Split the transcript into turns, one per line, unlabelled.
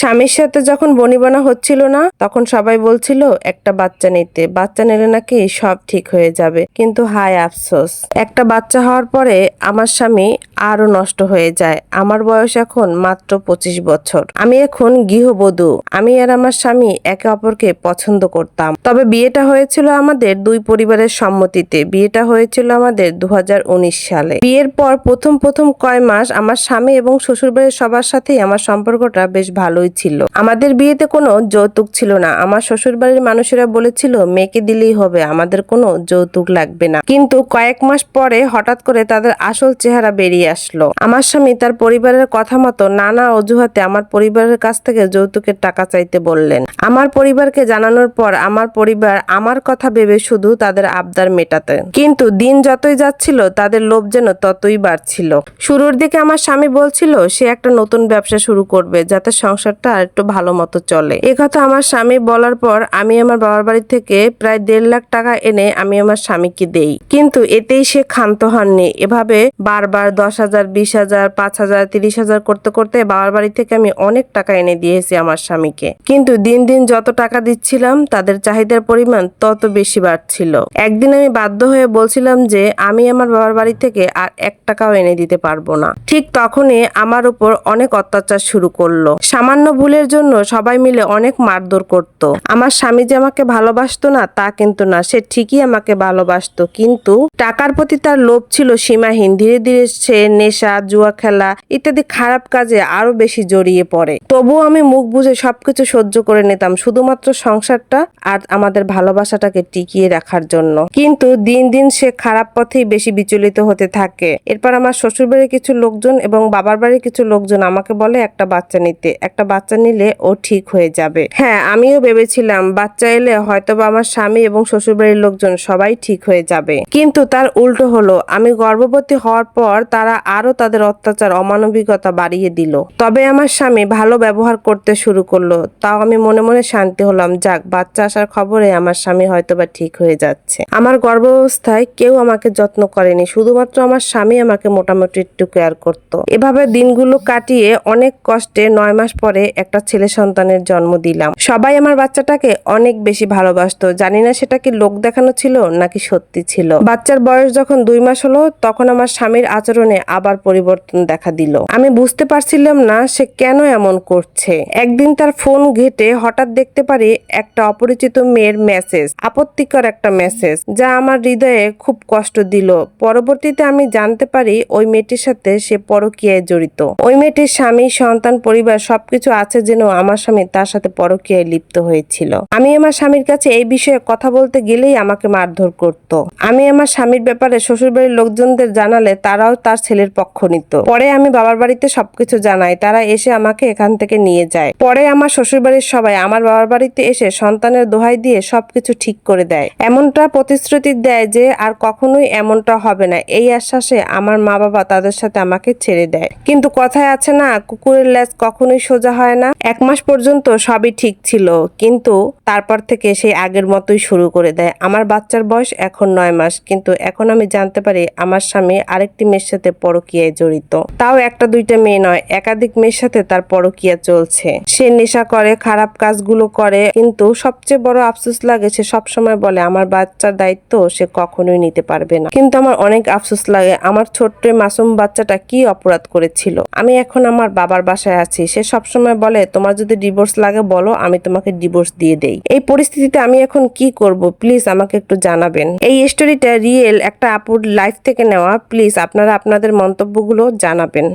স্বামীর সাথে যখন বনিবনা হচ্ছিল না, তখন সবাই বলছিল, একটা বাচ্চা নিতে। বাচ্চা নিলে নাকি সব ঠিক হয়ে যাবে। কিন্তু হায় আফসোস, একটা বাচ্চা হওয়ার পরে আমার স্বামী আরও নষ্ট হয়ে যায়। আমার বয়স এখন মাত্র পঁচিশ বছর। আমি এখন গৃহবধূ। আমি আর আমার স্বামী একে অপরকে পছন্দ করতাম। তবে বিয়েটা হয়েছিল আমাদের দুই পরিবারের সম্মতিতে। বিয়েটা হয়েছিল আমাদের দু হাজার উনিশ সালে। বিয়ের পর প্রথম প্রথম কয় মাস আমার স্বামী এবং শ্বশুরবাড়ির সবার সাথেই আমার সম্পর্কটা বেশ ভালোই ছিল আমাদের বিয়েতে কোনো যৌতুক ছিল না। আমার শ্বশুরবাড়ির মানুষেরা বলেছিল, মেয়েকে দিলেই হবে। আমাদের কোনো যৌতুক লাগবে না। কিন্তু কয়েক মাস পরে হঠাৎ করে তাদের আসল চেহারা বেরিয়ে আসলো। আমার স্বামী তার পরিবারের কথা মতো নানা অজুহাতে আমার পরিবারের কাছ থেকে যৌতুকের টাকা চাইতে বললেন। আমার পরিবারকে জানানোর পর আমার পরিবার আমার কথা ভেবে শুধু তাদের আবদার মেটাতে। কিন্তু দিন যতই যাচ্ছিল, তাদের লোভ যেন ততই বাড়ছিল। শুরুর দিকে আমার স্বামী বলছিল, সে একটা নতুন ব্যবসা শুরু করবে, যাতে সংসারটা আর একটু ভালো মতো চলে। কথা আমার স্বামী বলার পর আমি আমার বাবার বাড়ি থেকে প্রায় দেড় লাখ টাকা এনে আমি আমার স্বামীকে দেই। কিন্তু এতেই সে ক্ষান্ত হননি। এভাবে বারবার দশ হাজার, বিশ হাজার, পাঁচ হাজার, তিরিশ হাজার করতে করতে বাবার বাড়ি থেকে আমি অনেক টাকা এনে দিয়েছি আমার স্বামীকে। কিন্তু দিন দিন যত টাকা দিচ্ছিলাম, তাদের চাহিদার পরিমাণ তত বেশি বাড়ছিল। একদিন আমি বাধ্য হয়ে বলছিলাম যে, আমি আমার বাবার বাড়ি থেকে আর এক টাকাও এনে দিতে পারব না। ঠিক তখনই আমার উপর অনেক অত্যাচার শুরু করল। সামান্য ভুলের জন্য সবাই মিলে অনেক মারধর করত। আমার স্বামী যে আমাকে ভালোবাসতো না, তা কিন্তু না। সে ঠিকই আমাকে ভালোবাসতো, কিন্তু টাকার প্রতি তার লোভ ছিল সীমাহীন। ধীরে ধীরে সে নেশা, জুয়া খেলা ইত্যাদি খারাপ কাজে আরও বেশি জড়িয়ে পড়ে। তবুও আমি মুখ বুঝে সবকিছু সহ্য করে নিতাম, শুধুমাত্র সংসারটা আর আমাদের ভালোবাসাটাকে টিকিয়ে রাখার জন্য। কিন্তু দিন দিন সে খারাপ পথেই বেশি বিচলিত হতে থাকে। এরপর আমার শ্বশুরবাড়ির কিছু লোকজন এবং বাবার বাড়ির কিছু লোকজন আমাকে বলে, একটা বাচ্চা নিতে, একটা বাচ্চা নিলে ও ঠিক হয়ে যাবে। হ্যাঁ আমিও ভেবেছিলাম বাচ্চা এলে হয়তোবা আমার স্বামী এবং শ্বশুরবাড়ির লোকজন সবাই ঠিক হয়ে যাবে। কিন্তু তার উল্টো হলো, আমি গর্ভবতী হওয়ার পর তারা আরও তাদের অত্যাচার, অমানবিকতা বাড়িয়ে দিল। তবে আমার স্বামী ভালো ব্যবহার করতে শুরু করল। তাও আমি মনে মনে শান্তি হলাম, যাক, বাচ্চা আসার খবরে আমার স্বামী হয়তোবা ঠিক হয়ে যাচ্ছে। আমার গর্ভাবস্থায় কেউ আমাকে যত্ন করেনি, শুধুমাত্র আমার স্বামী আমাকে মোটামুটি একটু কেয়ার করতো। এভাবে দিনগুলো কাটিয়ে অনেক কষ্টে নয় মাস পরে একটা ছেলে সন্তানের জন্ম দিলাম। সবাই আমার বাচ্চাটাকে অনেক বেশি ভালোবাসতো। জানি না সেটা কি লোক দেখানো ছিল নাকি সত্যি ছিল। বাচ্চার বয়স যখন দুই মাস হলো, তখন আমার স্বামীর আচরণে আবার পরিবর্তন দেখা দিল। আমি বুঝতে পারছিলাম না সে কেন এমন করছে। একদিন তার ফোন ঘেটে হঠাৎ দেখতে পারি একটা অপরিচিত মেয়ের মেসেজ আপত্তিকর একটা মেসেজ যা আমার হৃদয়ে খুব কষ্ট দিল। পরবর্তীতে আমি জানতে পারি ওই মেয়েটির সাথে সে পরকীয়ায় জড়িত। ওই মেয়েটির স্বামী, সন্তান, পরিবার সবকিছু আছে যেন আমার স্বামী তার সাথে পরকীয়ায় লিপ্ত হয়েছিল। আমি আমার স্বামীর কাছে এই বিষয়ে কথা বলতে গেলেই আমাকে মারধর করত। আমি আমার স্বামীর ব্যাপারে শ্বশুরবাড়ির লোকজনদের জানালে তারাও তার ছেলের পক্ষ নিত। পরে আমি বাবার বাড়িতে সবকিছু জানাই, তারা এসে আমাকে এখান থেকে নিয়ে যায়। পরে আমার শ্বশুরবাড়ির সবাই আমার বাবার বাড়িতে এসে সন্তানের দোহাই দিয়ে সবকিছু ঠিক করে দেয়। এমনটা প্রতিশ্রুতি দেয় যে আর কখনোই এমনটা হবে না। এই আশ্বাসে আমার মা বাবা তাদের সাথে আমাকে ছেড়ে দেয়। কিন্তু কথায় আছে না, কুকুরের লেজ কখনোই সোজা হয় না। এক মাস পর্যন্ত সবই ঠিক ছিল, কিন্তু তারপর থেকে সেই আগের মতোই শুরু করে দেয়। আমার বাচ্চার বয়স এখন নয় মাস, কিন্তু এখন আমি জানতে পারি আমার স্বামী আরেকটি মেয়ের সাথে পরকীয়ায় জড়িত। তাও একটা দুইটা মেয়ে নয়, একাধিক মেয়ের সাথে তার পরকীয়া চলছে। সে নেশা করে, খারাপ কাজগুলো করে, কিন্তু সবচেয়ে বড় আফসোস লাগে, সে সবসময় বলে, আমার বাচ্চার দায়িত্ব সে কখনোই নিতে পারবে না। কিন্তু আমার অনেক আফসোস লাগে, আমার ছোট্ট মাসুম বাচ্চাটা কি অপরাধ করেছিল? আমি এখন আমার বাবার বাসায় আছি, সে সবসময় বলে, তোমার যদি ডিভোর্স লাগে বলো, আমি তোমাকে ডিভোর্স দিয়ে দেই। এই পরিস্থিতিতে আমি এখন কি করব? প্লিজ আমাকে একটু জানাবেন। এই স্টোরিটা রিয়েল একটা আপুর লাইফ থেকে নেওয়া। প্লিজ আপনারা আপনাদের মন্তব্যগুলো জানাবেন।